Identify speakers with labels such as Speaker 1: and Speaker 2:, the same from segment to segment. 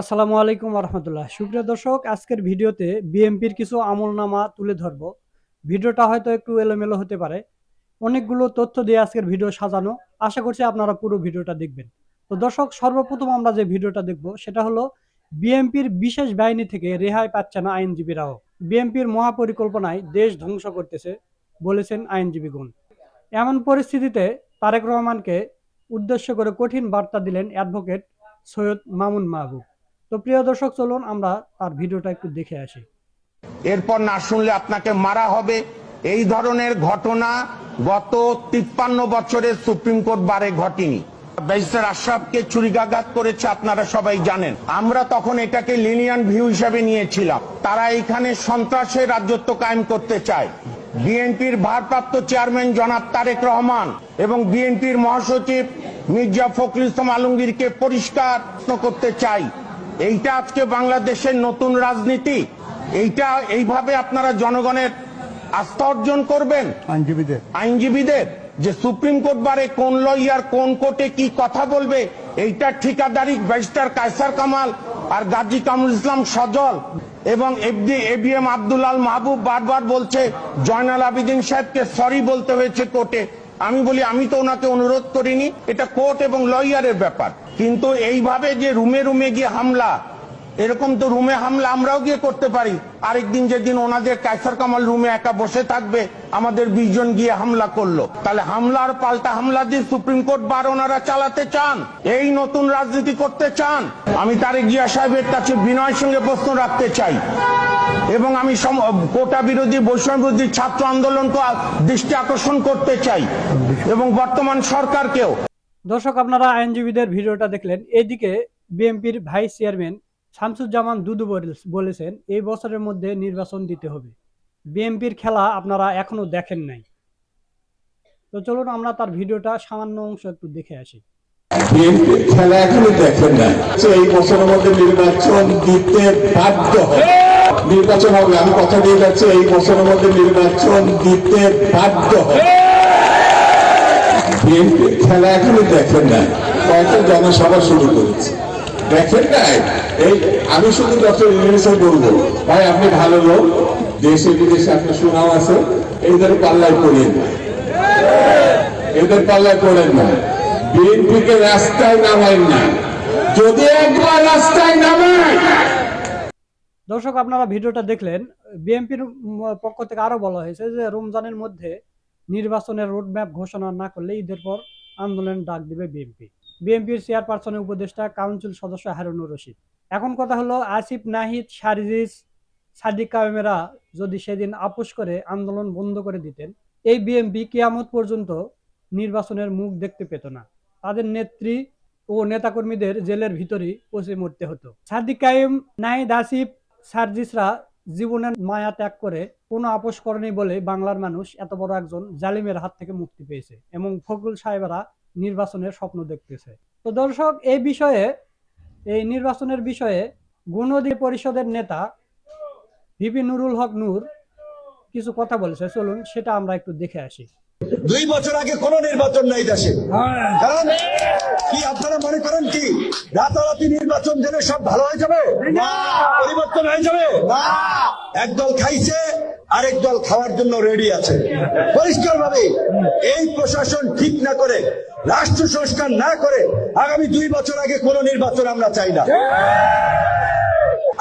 Speaker 1: আসসালামু আলাইকুম রহমতুল্লাহ সুপ্রিয় দর্শক, আজকের ভিডিওতে বিএমপির কিছু আমলনামা তুলে ধরবো। ভিডিওটা হয়তো একটু এলোমেলো হতে পারে। অনেকগুলো তথ্য দিয়ে আজকের ভিডিও সাজানো। আশা করছি আপনারা পুরো ভিডিওটা দেখবেন। তো দর্শক, সর্বপ্রথম আমরা যে ভিডিওটা দেখব, সেটা হলো বিএমপির বিশেষ বাহিনী থেকে রেহাই পাচ্ছে না আইনজীবীরাও। বিএমপির মহাপরিকল্পনায় দেশ ধ্বংস করতেছে বলেছেন আইনজীবীগণ। এমন পরিস্থিতিতে তারেক রহমানকে উদ্দেশ্য করে কঠিন বার্তা দিলেন অ্যাডভোকেট সৈয়দ মামুন মাহবুব। তো প্রিয় দর্শক, চলুন আমরা তার ভিডিওটা একটু দেখে আসি।
Speaker 2: এরপর না শুনলে আপনাকে মারা হবে। এই ধরনের ঘটনা গত তিপ্পান্ন বছরে সুপ্রিম কোর্ট বারে ঘটেনি। ব্যারিস্টার আশরাফকে চুরিগাঘাত করেছে আপনারা সবাই জানেন। আমরা তখন এটাকে লিনিয়ান ভিউ হিসাবে নিয়েছিলাম। তারা এখানে সন্ত্রাসের রাজত্ব কায়েম করতে চায়। বিএনপির ভারপ্রাপ্ত চেয়ারম্যান জনাব তারেক রহমান এবং বিএনপির মহাসচিব মির্জা ফখরুল ইসলাম আলমগীরকে পরিষ্কার করতে চাই। এইটা আজকে বাংলাদেশের নতুন রাজনীতি। এইটা এইভাবে আপনারা জনগণের আস্থা অর্জন করবেন?
Speaker 3: আইনজীবীদের।
Speaker 2: আইনজীবীদের? যে সুপ্রিম কোর্ট বারে কোন লয়ার কোন কোর্টে কি কথা বলবে এইটা ঠিকাদারি ব্যারিস্টার কায়সার কামাল আর গাজী কামরুল ইসলাম সজল এবং এফডি এবিএম আব্দুল আল মাহবুব বারবার বলছে জয়নাল আবিদিন সাহেবকে সরি বলতে হয়েছে কোর্টে। আমি বলি, আমি তো ওনাকে অনুরোধ করিনি, এটা কোর্ট এবং লয়ারের ব্যাপার। কিন্তু এইভাবে যে রুমে রুমে গিয়ে হামলা, এরকম তো রুমে হামলা আমরাও গিয়ে করতে পারি। আরেকদিন যেদিন ওনাদের কাইসার কামাল রুমে একা বসে থাকবে, আমাদের বিশজন গিয়ে হামলা করল। তাহলে হামলার পাল্টা হামলা দিয়ে সুপ্রিম কোর্ট বার ওনারা চালাতে চান, এই নতুন রাজনীতি করতে চান। আমি তারেক জিয়া সাহেবের কাছে বিনয়ের সঙ্গে প্রশ্ন রাখতে চাই। এবং আমি কোটা বিরোধী বৈষম্য বিরোধী ছাত্র আন্দোলনকে দৃষ্টি আকর্ষণ করতে চাই এবং বর্তমান সরকারকেও।
Speaker 1: দর্শক আপনারা আইনজীবীদের ভিডিওটা দেখলেন। এদিকে বিএনপির ভাইস চেয়ারম্যান শামসুজ্জামান দুদু বলেছেন এই বছরের মধ্যে নির্বাচন দিতে হবে। বিএনপির খেলা আপনারা এখনও দেখেন নাই। তো চলুন আমরা তার ভিডিওটা সামান্য অংশ একটু দেখে আসি।
Speaker 4: খেলা এখনও দেখেন না এই বছরের মধ্যে নির্বাচন দিতে বাধ্য হবে নির্বাচন হবে, আমি কথা দিয়ে যাচ্ছি, এই বছরের মধ্যে নির্বাচন দিতে বাধ্য হবে। বিএনপি খেলা এখনও দেখেন না কয়েকটা জনসভা শুরু করেছে। দেখেন নাই? এই, আমি শুধু ডক্টর ইউনিসে বলব, ভাই, আপনি ভালো লোক, দেশে বিদেশে আপনার সুনাম আছে এইদের পাল্লায় পড়িয়ে না। এদের পাল্লায় পড়েন না। বিএনপিকে রাস্তায় নামাই না। যদি একবার রাস্তায় নামায়
Speaker 1: দর্শক, আপনারা ভিডিওটা দেখলেন। বিএনপির পক্ষ থেকে আরও বলা হয়েছে যে, রমজানের মধ্যে নির্বাচনের রোডম্যাপ ঘোষণা না করলে ঈদের পর আন্দোলন ডাক দিবে বিএনপি। বিএনপির চেয়ারপারসনের উপদেষ্টা, কাউন্সিল সদস্য হারুনুর রশিদ। এখন কথা হলো, আসিফ, নাহিদ সারিজিস সাদিক কামেরা যদি সেদিন আপোষ করে আন্দোলন বন্ধ করে দিতেন, এই বিএনপি কিয়ামত পর্যন্ত নির্বাচনের মুখ দেখতে পেত না। তাদের নেত্রী ও নেতাকর্মীদের জেলের ভিতরেই পচে মরতে হতো। সাদিক কাইম নাহিদ, আসিফ সার্জিসরা জীবনের মায়া ত্যাগ করে কোনো আপোষ করেনি বলে বাংলার মানুষ এত বড় একজন জালিমের হাত থেকে মুক্তি পেয়েছে এবং ফখরুল সাহেবরা নির্বাচনের স্বপ্ন দেখতেছে। তো দর্শক, এই বিষয়ে, এই নির্বাচনের বিষয়ে গণঅধিকার পরিষদের নেতা ভিপি নুরুল হক নূর কিছু কথা বলেছে। চলুন, সেটা আমরা একটু দেখে আসি।
Speaker 5: দুই বছর আগে কোন নির্বাচন নাই দেশে। কারণ কি আপনারা মনে করেন কি? রাতারাতি নির্বাচন দিলে সব ভালো হয়ে যাবে? পরিবর্তন হয়ে যাবে? একদল খাইছে আরেক দল খাওয়ার জন্য রেডি আছে। পরিষ্কার ভাবে এই প্রশাসন ঠিক না করে রাষ্ট্র সংস্কার না করে আগামী দুই বছর আগে কোন নির্বাচন আমরা চাই না।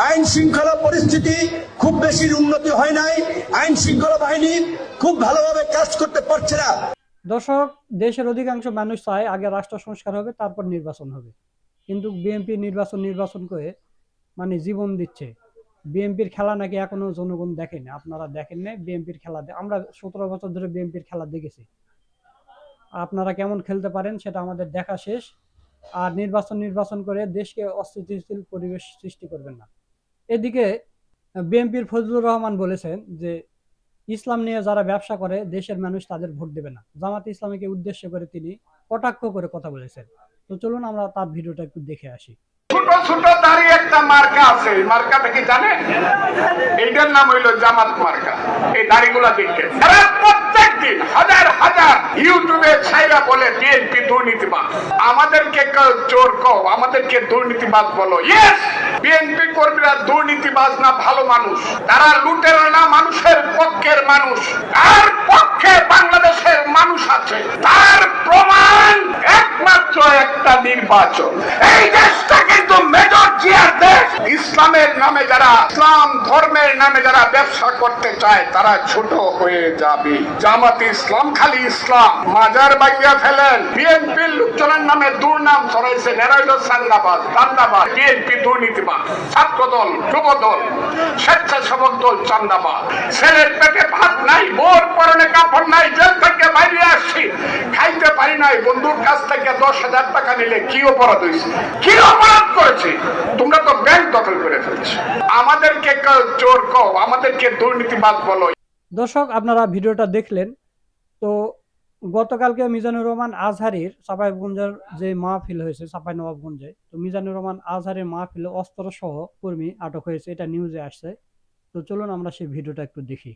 Speaker 5: আইন শৃঙ্খলা পরিস্থিতি খুব উন্নতি হয় নাই, আইন শৃঙ্খলা বাহিনী খুব ভালোভাবে কাজ করতে পারছে না।
Speaker 1: দর্শক, দেশের অধিকাংশ মানুষ চায় আগে রাষ্ট্র সংস্কার হবে, তারপর নির্বাচন হবে। কিন্তু বিএনপি নির্বাচন নির্বাচন করে মানে জীবন দিচ্ছে। বিএনপির খেলা নাকি এখনও জনগণ দেখেনি, আপনারা দেখেন না বিএনপির খেলা আমরা সতেরো বছর ধরে বিএনপির খেলা দেখেছি। আপনারা কেমন খেলতে পারেন সেটা আমাদের দেখা শেষ। আর নির্বাচন নির্বাচন করে দেশকে অস্থিতিশীল পরিবেশ সৃষ্টি করবেন না। এদিকে বিএনপির ফজলুর রহমান বলেছেন যে, ইসলাম নিয়ে যারা ব্যবসা করে, দেশের মানুষ তাদের ভোট দেবে না। জামাত ইসলামীকে উদ্দেশ্য করে তিনি কটাক্ষ করে কথা বলেছেন। তো চলুন আমরা তার ভিডিওটা একটু দেখে আসি।
Speaker 6: কি আমাদেরকে চোর কও, আমাদেরকে দুর্নীতিবাদ বলো। বিএনপি কর্মীরা না ভালো মানুষ, তারা লুটের না মানুষের পক্ষের মানুষ। তার পক্ষে বাংলাদেশের মানুষ আছে। তার প্রমাণ একমাত্র একটা নির্বাচন। এই দেশটা কিন্তু ইসলামের নামে যারা, ইসলাম ধর্মের নামে যারা ব্যবসা করতে চায়, তারা ছোট হয়ে যাবে। জামাতে ইসলাম, খালি ইসলাম। মাজার বাইয়া ফেলেন। বিএনপির লোকজনের নামে দুর্নাম ছড়াইছে। দান্দাবাদ বিএনপি দুর্নীতিবাদ ছাত্র দল যুব দল স্বেচ্ছাসেবক দল, চান্দাবাদ। ছেলের পেটে ভাত নাই বোর পরনে কাপড় নাই, জেল থেকে বাইরে আসছি। খাইতে পারি নাই, বন্ধুর কাছ থেকে দশ হাজার টাকা নিলে কি অপরাধ হয়েছে? কি অপরাধ করেছে? তোমরা তো ব্যাংক দখল করে ফেলছো। আমাদেরকে চোর কও আমাদেরকে দুর্নীতিবাদ বলো।
Speaker 1: দর্শক আপনারা ভিডিওটা দেখলেন। তো গতকালকে মিজানুর রহমান আজহারির চাঁপাইগঞ্জের যে মাহফিল হয়েছে চাঁপাই নবাবগঞ্জে তো মিজানুর রহমান আজহারের মাহফিলে অস্ত্র সহ কর্মী আটক হয়েছে। এটা নিউজে আসছে। তো চলুন আমরা সেই ভিডিওটা একটু দেখি।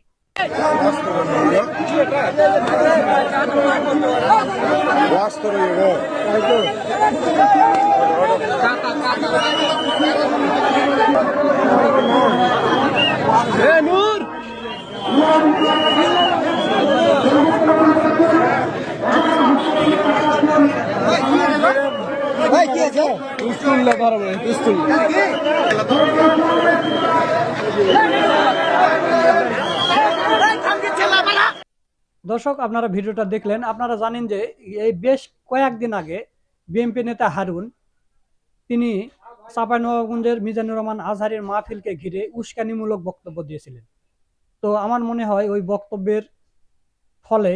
Speaker 1: দর্শক আপনারা ভিডিওটা দেখলেন। আপনারা জানেন যে এই বেশ কয়েকদিন আগে বিএনপি নেতা হারুন তিনি চাঁপাইনবাবগঞ্জের মিজানুর রহমান আজহারের মাহফিলকে ঘিরে উস্কানিমূলক বক্তব্য দিয়েছিলেন। তো আমার মনে হয় ওই বক্তব্যের ফলে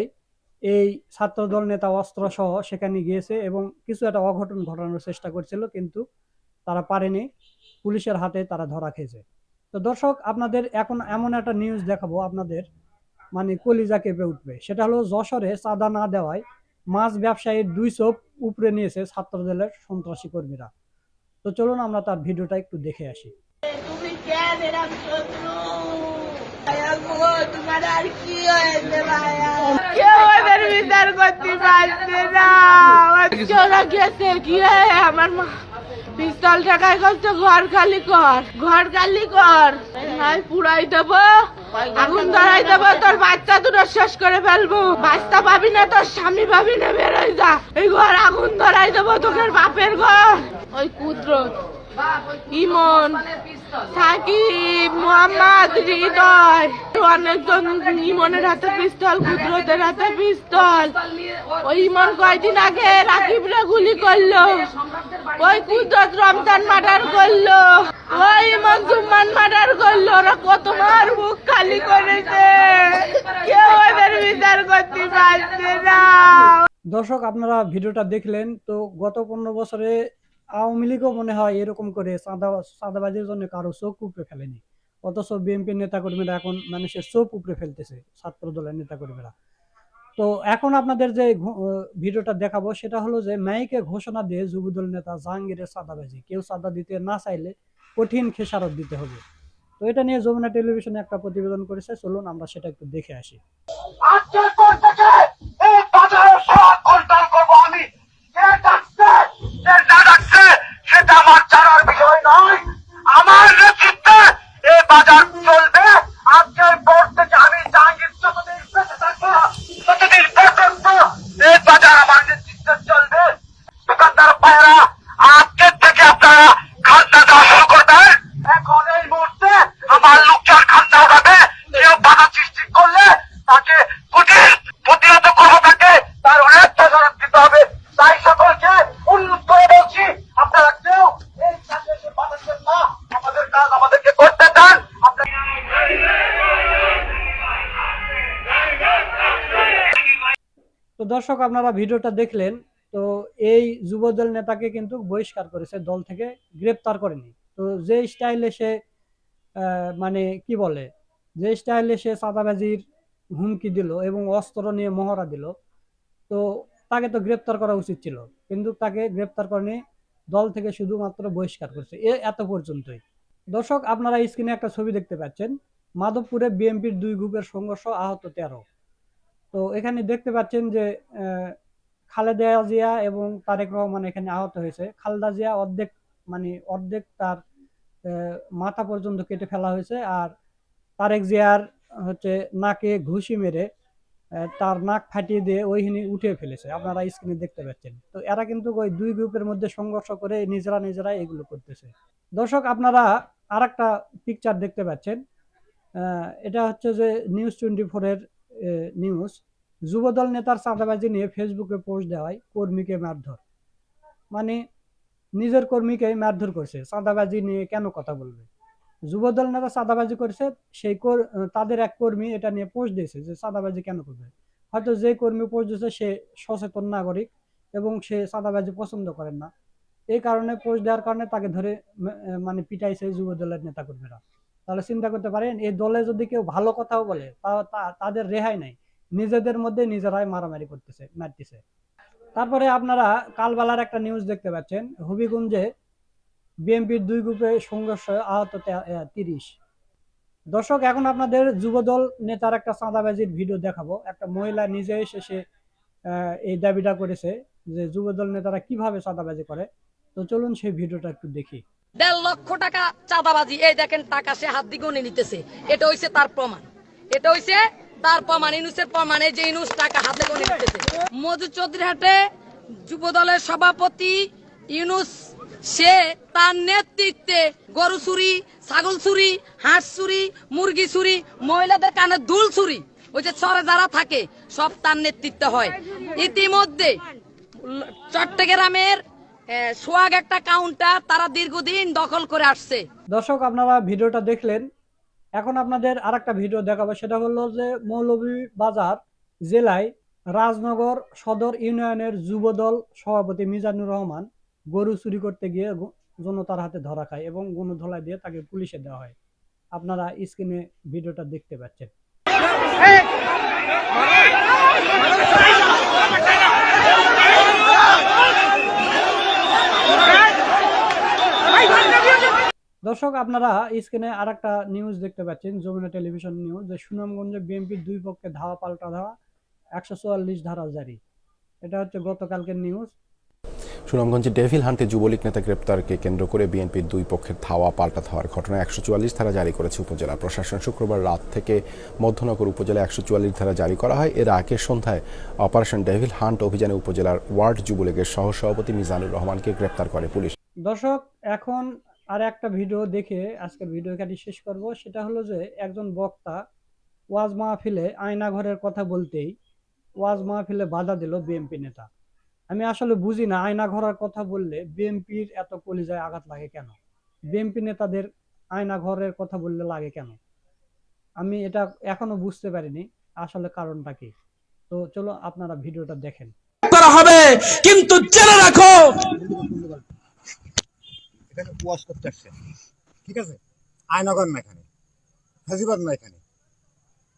Speaker 1: এই ছাত্রদল নেতা অস্ত্র সহ সেখানে গিয়েছে এবং কিছু একটা অঘটন ঘটানোর চেষ্টা করছিল, কিন্তু তারা পারেনি। পুলিশের হাতে তারা ধরা খেয়েছে। তো দর্শক, আপনাদের এখন এমন একটা নিউজ দেখাবো, আপনাদের মানে কলিজা কেঁপে উঠবে। সেটা হলো যশোরে চাঁদা না দেওয়ায় মাছ ব্যবসায়ীর দুই চোপ উপরে নিয়েছে ছাত্রদলের সন্ত্রাসী কর্মীরা। তো চলুন আমরা তার ভিডিওটা একটু দেখে আসি।
Speaker 3: তুমি কেন এরম শত্রু? ভাইয়া গো, তোমার আর কি হয়েছে কেউ ওদের বিচার করতে পারছে না? চোরা গেছে কি আমার মা পিস্তল টাকায় করছে ঘর খালি কর ঘর খালি কর। আমি পুরাই দেবো আগুন ধরাই দেবো তোর বাচ্চা দুটো শেষ করে ফেলব। বাচ্চা পাবি না তোর স্বামী পাবি না বেরোয় যা। এই ঘর আগুন ধরাই দেবো তোকে বাপের ঘর। ওই কুদরত। ইমন, সাকিব, মোহাম্মদ, হৃদয়। অনেকজন ইমনের হাতে পিস্তল, কুদরতের হাতে পিস্তল। ওই ইমন কয়দিন আগে রাকিবরা গুলি করল। ওই কুদরত রমজান মার্ডার করল। ওই ইমন জুম্মান মার্ডার করল। ওরা কত মার মুখ খালি করেছে। কেউ ওদের বিচার করতে পারছে না।
Speaker 1: দর্শক, আপনারা ভিডিওটা দেখলেন। তো গত পনেরো বছরে আওয়ামী লীগও মনে হয় এরকম করে চাঁদা চাঁদাবাজির জন্য কারও চোখ উপড়ে ফেলেনি। অথচ বিএনপির নেতাকর্মীরা এখন মানুষের চোখ উপড়ে ফেলতেছে, ছাত্র দলের নেতাকর্মীরা। তো এখন আপনাদের যে ভিডিওটা দেখাবো, সেটা হলো যে মাইকে ঘোষণা দিয়ে যুবদল নেতা জাহাঙ্গীরের চাঁদাবাজি কেউ চাঁদা দিতে না চাইলে কঠিন খেসারত দিতে হবে। তো এটা নিয়ে যমুনা টেলিভিশনে একটা প্রতিবেদন করেছে, চলুন আমরা সেটা একটু দেখে আসি।
Speaker 7: আমি কে ডাকছে কে না ডাকছে সেটা আমার জানার বিষয় নয়। আমার নেতৃত্বে এই বাজার চলবে আজকের চলবে। দোকানদার ভাইয়েরা, আজকের থেকে আপনারা খাদ্য দেওয়া শুরু করবেন। এখন এই লোকজন খাদ্য উঠাবে কেউ বাধা সৃষ্টি করলে তাকে কঠিন প্রতিহত করব তাকে তার অনেক খেসারত দিতে হবে তাই সকলকে উন্নত করে বলছি আপনারা কেউ এই কাজে এসে বাধা দেন না আমাদের কাজ আমাদেরকে করতে দেন আপনারা
Speaker 1: তো দর্শক, আপনারা ভিডিওটা দেখলেন, তো এই যুবদল নেতাকে কিন্তু বহিষ্কার করেছে, দল থেকে গ্রেপ্তার করেনি। তো যে স্টাইলে সে মানে কি বলে, যে স্টাইলে সে চাঁদাবাজির হুমকি দিল এবং অস্ত্র নিয়ে মহড়া দিল, তো তাকে তো গ্রেপ্তার করা উচিত ছিল। কিন্তু তাকে গ্রেপ্তার করেনি, দল থেকে শুধুমাত্র বহিষ্কার করছে, এ এত পর্যন্তই। দর্শক, আপনারা স্ক্রিনে একটা ছবি দেখতে পাচ্ছেন, মাধবপুরে বিএনপির দুই গ্রুপের সংঘর্ষ আহত তেরো। তো এখানে দেখতে পাচ্ছেন যে খালেদা জিয়া এবং তারেক রহমান এখানে আহত হয়েছে। খালেদা জিয়া অর্ধেক মানে অর্ধেক তার মাথা পর্যন্ত কেটে ফেলা হয়েছে আর তারেক জিয়ার হচ্ছে নাকে ঘুষি মেরে তার নাক ফাটিয়ে দিয়ে ওইখানে উঠে ফেলেছে। আপনারা স্ক্রিনে দেখতে পাচ্ছেন। তো এরা কিন্তু ওই দুই গ্রুপের মধ্যে সংঘর্ষ করে নিজেরা নিজেরা এগুলো করতেছে। দর্শক, আপনারা আর একটা পিকচার দেখতে পাচ্ছেন। এটা হচ্ছে যে নিউজ টোয়েন্টি ফোরের নিউজ যুবদল নেতার চাঁদাবাজি নিয়ে ফেসবুকে পোস্ট দেওয়ায় কর্মীকে মারধর। মানে নিজের কর্মীকে মারধর করছে। চাঁদাবাজি নিয়ে কেন কথা বলবে? যুবদল নেতা চাঁদাবাজি করছে, সেই তাদের এক কর্মী এটা নিয়ে পোস্ট দিয়েছে যে চাঁদাবাজি কেন করবে? হয়তো যে কর্মী পোস্ট দিয়েছে সে সচেতন নাগরিক এবং সে চাঁদাবাজি পছন্দ করেন না। এই কারণে পোস্ট দেওয়ার কারণে তাকে ধরে মানে পিটাইছে যুবদলের নেতা কর্মীরা তাহলে চিন্তা করতে পারেন, এই দলে যদি কেউ ভালো কথাও বলে তাদের রেহাই নাই। নিজেদের মধ্যে নিজেরাই মারামারি করতেছে, মারতেছে। তারপরে আপনারা কালবালার একটা নিউজ দেখতে পাচ্ছেন, হবিগঞ্জে বিএনপির দুই গ্রুপে সংঘর্ষ আহত তিরিশ। দর্শক, এখন আপনাদের যুবদল নেতার একটা চাঁদাবাজির ভিডিও দেখাবো। একটা মহিলা নিজে এসে সে এই দাবিটা করেছে যে যুবদল নেতারা কীভাবে চাঁদাবাজি করে। তো চলুন সেই ভিডিওটা একটু দেখি।
Speaker 8: দেড় লক্ষ টাকা চাঁদাবাজি। এই দেখেন টাকা সে হাত দিয়ে নিতেছে। এটা হইছে তার প্রমাণ। এটা হইছে তার প্রমাণ। ইনুসের প্রমাণে যে ইনুস টাকা হাতে গনে নিতেছে। মধু চৌধুরীহাটে যুব দলের সভাপতি ইউনুস সে তার নেতৃত্বে গরু চুরি, ছাগল চুরি, হাঁস চুরি, মুরগি চুরি, মহিলাদের কানে দুল চুরি, ওই যে চরে যারা থাকে, সব তার নেতৃত্বে হয়। ইতিমধ্যে চট্টগ্রামের সোয়াগ একটা কাউন্টার তারা দীর্ঘদিন দখল করে আসছে।
Speaker 1: দর্শক আপনারা ভিডিওটা দেখলেন। এখন আপনাদের আর একটা ভিডিও দেখাবো। সেটা হলো যে মৌলভীবাজার জেলায় রাজনগর সদর ইউনিয়নের যুবদল সভাপতি মিজানুর রহমান গরু চুরি করতে গিয়ে জনতার হাতে ধরা খায় এবং গণধোলাই দিয়ে তাকে পুলিশে দেওয়া হয়। আপনারা স্ক্রিনে ভিডিওটা দেখতে পাচ্ছেন। দর্শক আপনারা স্ক্রিনে আর একটা নিউজ দেখতে পাচ্ছেন যমুনা টেলিভিশন নিউজ যে সুনামগঞ্জে বিএনপির দুই পক্ষে ধাওয়া পাল্টা ধাওয়া একশো চুয়াল্লিশ ধারা জারি। এটা হচ্ছে গতকালকের নিউজ
Speaker 9: সুনামগঞ্জে ডেভিল হান্টে যুবলীগ নেতা গ্রেপ্তারকে কেন্দ্র করে বিএনপির দুই পক্ষের ধাওয়া পাল্টা ধাওয়ার ঘটনায় একশো চুয়াল্লিশ ধারা জারি করেছে উপজেলা প্রশাসন। শুক্রবার রাত থেকে মধ্যনগর উপজেলায় একশো চুয়াল্লিশ ধারা জারি করা হয়। এর আগে সন্ধ্যায় অপারেশন ডেভিল হান্ট অভিযানে উপজেলার ওয়ার্ড যুবলীগের সহসভাপতি মিজানুর রহমানকে গ্রেপ্তার করে পুলিশ।
Speaker 1: দর্শক এখন আর একটা ভিডিও দেখে আজকের ভিডিও এখানে শেষ করব। সেটা হলো যে একজন বক্তা ওয়াজ মাহফিলে আয়না ঘরের কথা বলতেই ওয়াজ মাহফিলে বাধা দিল বিএমপি নেতা। আমি আসলে বুঝি না আয়না ঘরের কথা বললে বিএনপির এত কলিজায় আঘাত লাগে কেন? বিএমপি নেতাদের আয়না ঘরের কথা বললে লাগে কেন? আমি এটা এখনও বুঝতে পারিনি, আসলে কারণটা কি? তো চলো আপনারা ভিডিওটা দেখেন।
Speaker 10: করা হবে, কিন্তু জেনে রাখো।
Speaker 5: এখানে কুয়াশ করতে আসছে। ঠিক আছে? আয়নগর না এখানে ফাজিবাদ না এখানে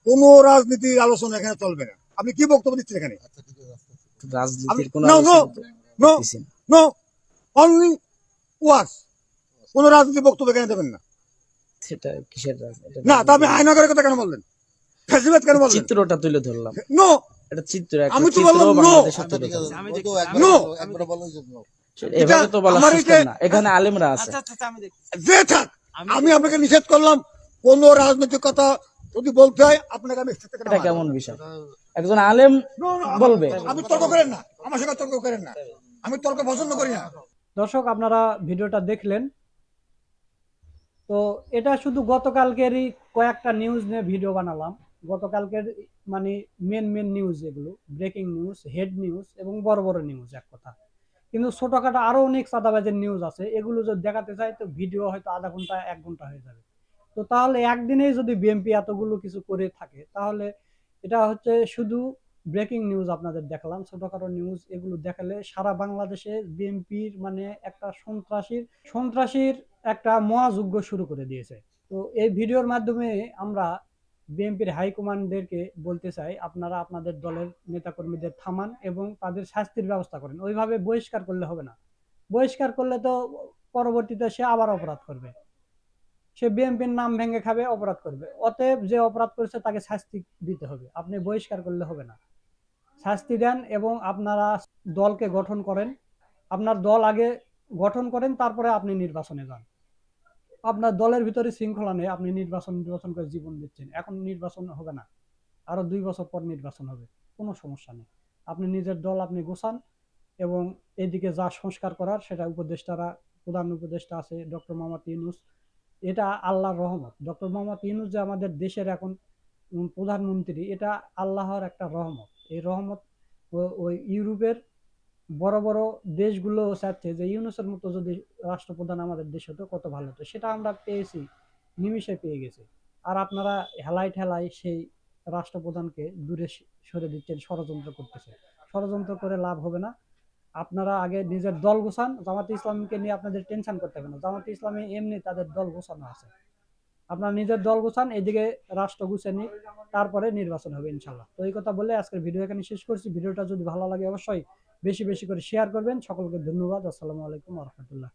Speaker 5: কোনো রাজনীতির আলোচনা এখানে চলবে না। আপনি কি বক্তব্য দিচ্ছেন এখানে?
Speaker 10: রাজনীতির কোন
Speaker 5: No, no,
Speaker 10: আলোচনা
Speaker 5: নো।
Speaker 10: নো
Speaker 5: অনলি ওয়াশ কোনো রাজনীতি বক্তব্য এখানে দেবেন না।
Speaker 10: সেটা কিসের রাজনীতি?
Speaker 5: না তা আপনি আয়নগরের কথা কেন বললেন? ফাজিবাদ কেন বললেন?
Speaker 10: চিত্রটা তুলে ধরলাম।
Speaker 5: নো
Speaker 10: এটা চিত্র
Speaker 5: আমি তো বললাম
Speaker 10: এভাবে তো বলা
Speaker 5: আমার
Speaker 10: সিস্টেম
Speaker 5: এটা-
Speaker 10: না। এখানে আলেমরা আছে।
Speaker 5: যে থাক আমি আপনাকে নিষেধ করলাম কোন রাজনৈতিক কথা যদি বলতে হয় আপনাকে আমি
Speaker 10: এটা কেমন বিষয়? একজন আলেম বলবে।
Speaker 5: আপনি তর্ক করেন না আমার সঙ্গে তর্ক করেন না। আমি তর্ক পছন্দ করি না।
Speaker 1: দর্শক আপনারা ভিডিওটা দেখলেন। তো এটা শুধু গতকালকেরই কয়েকটা নিউজ নিয়ে ভিডিও বানালাম। গতকালকের মানে মেন মেন নিউজ এগুলো ব্রেকিং নিউজ হেড নিউজ এবং বড় বড় নিউজ এক কথা। কিন্তু ছোটখাটো আরও অনেক চাঁদাবাজের নিউজ আছে, এগুলো যদি দেখাতে চাই, তো ভিডিও হয়তো আধা ঘণ্টা, এক ঘণ্টা হয়ে যাবে। তো তাহলে একদিনেই যদি বিএনপি এতগুলো কিছু করে থাকে, তাহলে এটা হচ্ছে শুধু ব্রেকিং নিউজ আপনাদের দেখালাম, ছোটখাটো নিউজ এগুলো দেখালে সারা বাংলাদেশে বিএনপির মানে একটা সন্ত্রাসীর সন্ত্রাসীর একটা মহাযজ্ঞ শুরু করে দিয়েছে। তো এই ভিডিওর মাধ্যমে আমরা বিএনপির হাইকমান্ডদেরকে বলতে চাই, আপনারা আপনাদের দলের নেতাকর্মীদের থামান এবং তাদের শাস্তির ব্যবস্থা করেন। ওইভাবে বহিষ্কার করলে হবে না। বহিষ্কার করলে তো পরবর্তীতে সে আবার অপরাধ করবে। সে বিএনপির নাম ভেঙে খাবে, অপরাধ করবে। অতএব যে অপরাধ করেছে তাকে শাস্তি দিতে হবে। আপনি বহিষ্কার করলে হবে না। শাস্তি দেন এবং আপনারা দলকে গঠন করেন। আপনার দল আগে গঠন করেন, তারপরে আপনি নির্বাচনে যান। আপনার দলের ভিতরে শৃঙ্খলা নেই, আপনি নির্বাচন নির্বাচন করে জীবন দিচ্ছেন। এখন নির্বাচন হবে না। আরও দুই বছর পর নির্বাচন হবে, কোনো সমস্যা নেই। আপনি নিজের দল আপনি গোছান এবং এদিকে যা সংস্কার করার সেটা উপদেষ্টারা, প্রধান উপদেষ্টা আছে, ডক্টর মোহাম্মদ ইউনুস। এটা আল্লাহর রহমত। ডক্টর মোহাম্মদ ইউনুস যে আমাদের দেশের এখন প্রধানমন্ত্রী, এটা আল্লাহর একটা রহমত। এই রহমত ওই ইউরোপের বড় বড় দেশগুলো চাচ্ছে যে ইউনুসের মতো যদি রাষ্ট্রপ্রধান আমাদের দেশ হতো, কত ভালো হতো। সেটা আমরা পেয়েছি, নিমিষে পেয়ে গেছি। আর আপনারা হেলাই ঠেলাই সেই রাষ্ট্রপ্রধানকে দূরে সরে দিচ্ছেন, ষড়যন্ত্র করতেছে। ষড়যন্ত্র করে লাভ হবে না। আপনারা আগে নিজের দল গোছান, জামাতে ইসলামকে নিয়ে আপনাদের টেনশন করতে হবে না। জামাতে ইসলামী এমনি তাদের দল গোছানো আছে। আপনারা নিজের দল গোছান, এদিকে রাষ্ট্র গুছিয়ে নিক তারপরে নির্বাচন হবে ইনশাল্লাহ। তো এই কথা বলে আজকের ভিডিও এখানে শেষ করছি। ভিডিওটা যদি ভালো লাগে অবশ্যই বেশি বেশি করে শেয়ার করবেন। সকলকে ধন্যবাদ। আসসালামু আলাইকুম রহমতুল্লাহ।